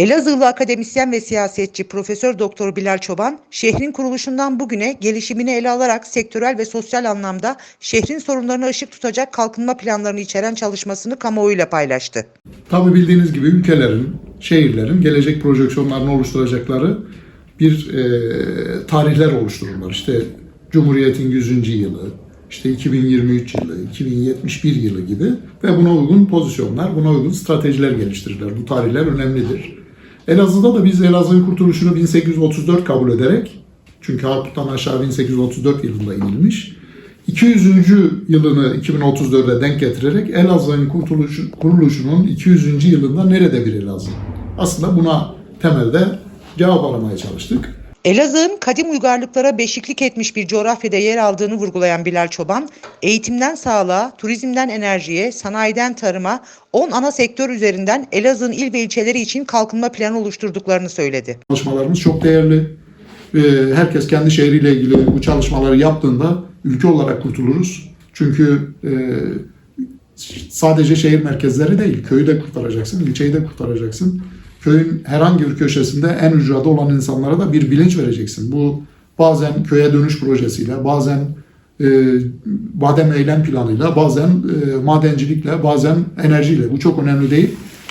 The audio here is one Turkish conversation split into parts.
Elazığlı akademisyen ve siyasetçi Profesör Doktor Bilal Çoban, şehrin kuruluşundan bugüne gelişimini ele alarak sektörel ve sosyal anlamda şehrin sorunlarına ışık tutacak kalkınma planlarını içeren çalışmasını kamuoyuyla paylaştı. Tabi bildiğiniz gibi ülkelerin, şehirlerin gelecek projeksiyonlarını oluşturacakları bir e, tarihler oluştururlar. İşte Cumhuriyet'in 100. yılı, işte 2023 yılı, 2071 yılı gibi ve buna uygun pozisyonlar, buna uygun stratejiler geliştirirler. Bu tarihler önemlidir. Elazığ'da da biz Elazığ'ın kurtuluşunu 1834 kabul ederek, çünkü Harput'tan aşağı 1834 yılında inilmiş, 200. yılını 2034'e denk getirerek Elazığ'ın kurtuluşu, kuruluşunun 200. yılında nerede bir Elazığ? Aslında buna temelde cevap aramaya çalıştık. Elazığ'ın kadim uygarlıklara beşiklik etmiş bir coğrafyada yer aldığını vurgulayan Bilal Çoban, eğitimden sağlığa, turizmden enerjiye, sanayiden tarıma 10 ana sektör üzerinden Elazığ'ın il ve ilçeleri için kalkınma planı oluşturduklarını söyledi. Çalışmalarımız çok değerli. Ee, Herkes kendi şehriyle ilgili bu çalışmaları yaptığında ülke olarak kurtuluruz. Çünkü e, sadece şehir merkezleri değil, köyü de kurtaracaksın, ilçeyi de kurtaracaksın. Köyün herhangi bir köşesinde en ücrada olan insanlara da bir bilinç vereceksin. Bu bazen köye dönüş projesiyle, bazen e, badem eylem planıyla, bazen e, madencilikle, bazen enerjiyle. Bu çok önemli değil.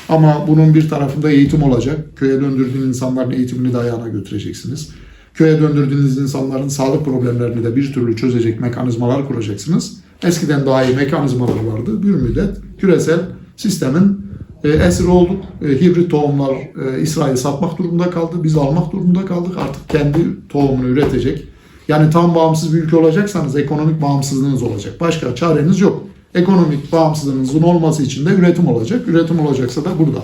Ama bunun bir tarafında eğitim olacak. Köye döndürdüğün insanların eğitimini de ayağına götüreceksiniz. Köye döndürdüğünüz insanların sağlık problemlerini de bir türlü çözecek mekanizmalar kuracaksınız. Eskiden daha iyi mekanizmalar vardı. Bir müddet küresel sistemin e, esiri olduk. E, hibrit tohumlar e, İsrail satmak durumunda kaldı. Biz almak durumunda kaldık. Artık kendi tohumunu üretecek. Yani tam bağımsız bir ülke olacaksanız ekonomik bağımsızlığınız olacak. Başka çareniz yok. Ekonomik bağımsızlığınızın olması için de üretim olacak. Üretim olacaksa da burada.